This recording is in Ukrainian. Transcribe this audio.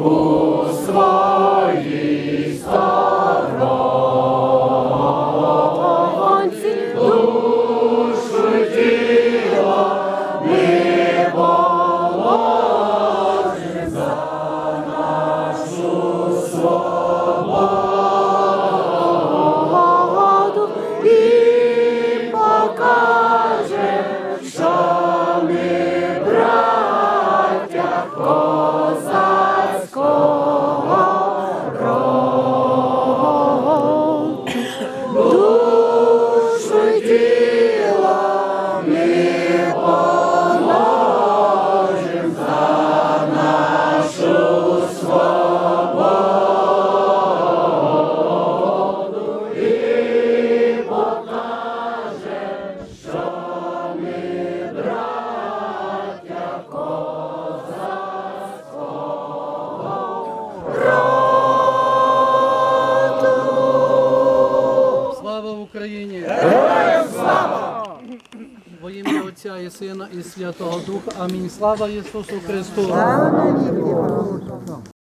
у своїй душу тіла не за нашу свободу і покаже, що ми браття. Україні! Героям слава! Во ім'я Отця і Сина і Святого Духа. Амінь. Слава Ісусу Христу!